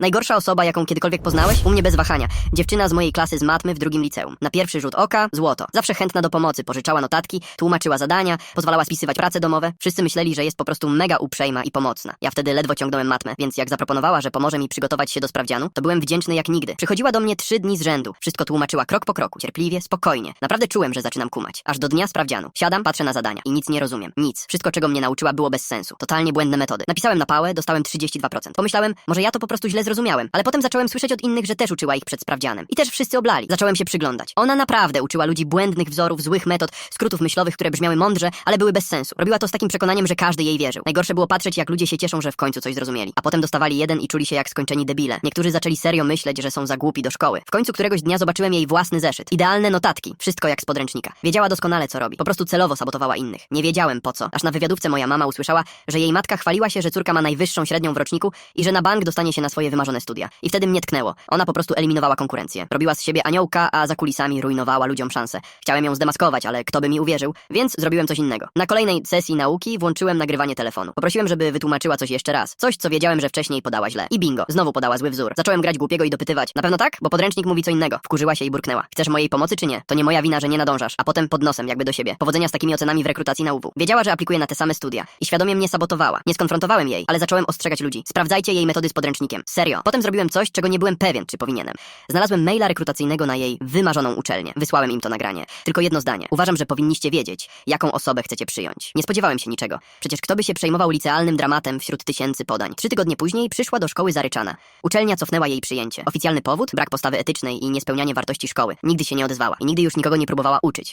Najgorsza osoba, jaką kiedykolwiek poznałeś? U mnie bez wahania. Dziewczyna z mojej klasy z matmy w drugim liceum. Na pierwszy rzut oka złoto. Zawsze chętna do pomocy, pożyczała notatki, tłumaczyła zadania, pozwalała spisywać prace domowe. Wszyscy myśleli, że jest po prostu mega uprzejma i pomocna. Ja wtedy ledwo ciągnąłem matmę, więc jak zaproponowała, że pomoże mi przygotować się do sprawdzianu, to byłem wdzięczny jak nigdy. Przychodziła do mnie trzy dni z rzędu. Wszystko tłumaczyła krok po kroku, cierpliwie, spokojnie. Naprawdę czułem, że zaczynam kumać. Aż do dnia sprawdzianu. Siadam, patrzę na zadania i nic nie rozumiem. Nic. Wszystko, czego mnie nauczyła, było bez sensu. Totalnie błędne metody. Napisałem na pałę, dostałem 32%. Pomyślałem, może ja to po prostu źle zrozumiałem, ale potem zacząłem słyszeć od innych, że też uczyła ich przed sprawdzianem. I też wszyscy oblali. Zacząłem się przyglądać. Ona naprawdę uczyła ludzi błędnych wzorów, złych metod, skrótów myślowych, które brzmiały mądrze, ale były bez sensu. Robiła to z takim przekonaniem, że każdy jej wierzył. Najgorsze było patrzeć, jak ludzie się cieszą, że w końcu coś zrozumieli. A potem dostawali jeden i czuli się jak skończeni debile. Niektórzy zaczęli serio myśleć, że są za głupi do szkoły. W końcu któregoś dnia zobaczyłem jej własny zeszyt. Idealne notatki. Wszystko jak z podręcznika. Wiedziała doskonale, co robi. Po prostu celowo sabotowała innych. Nie wiedziałem po co. Aż na wywiadówce moja mama usłyszała, że jej matka chwaliła się, że córka ma najwyższą średnią w roczniku i że na bank dostanie się na swoje wymarzone studia. I wtedy mnie tknęło. Ona po prostu eliminowała konkurencję. Robiła z siebie aniołka, a za kulisami rujnowała ludziom szansę. Chciałem ją zdemaskować, ale kto by mi uwierzył, więc zrobiłem coś innego. Na kolejnej sesji nauki włączyłem nagrywanie telefonu. Poprosiłem, żeby wytłumaczyła coś jeszcze raz. Coś, co wiedziałem, że wcześniej podała źle. I bingo, znowu podała zły wzór. Zacząłem grać głupiego i dopytywać. Na pewno tak? Bo podręcznik mówi co innego. Wkurzyła się i burknęła. Chcesz mojej pomocy czy nie? To nie moja wina, że nie nadążasz. A potem pod nosem, jakby do siebie. Powodzenia z takimi ocenami w rekrutacji na UW. Wiedziała, że aplikuje na te same studia. I świadomie mnie sabotowała. Nie skonfrontowałem jej, ale zacząłem ostrzegać ludzi. Sprawdzajcie jej metody z podręcznikiem. Serio. Potem zrobiłem coś, czego nie byłem pewien, czy powinienem. Znalazłem maila rekrutacyjnego na jej wymarzoną uczelnię. Wysłałem im to nagranie. Tylko jedno zdanie. Uważam, że powinniście wiedzieć, jaką osobę chcecie przyjąć. Nie spodziewałem się niczego. Przecież kto by się przejmował licealnym dramatem wśród tysięcy podań. Trzy tygodnie później przyszła do szkoły zaryczana. Uczelnia cofnęła jej przyjęcie. Oficjalny powód? Brak postawy etycznej i niespełnianie wartości szkoły. Nigdy się nie odezwała i nigdy już nikogo nie próbowała uczyć.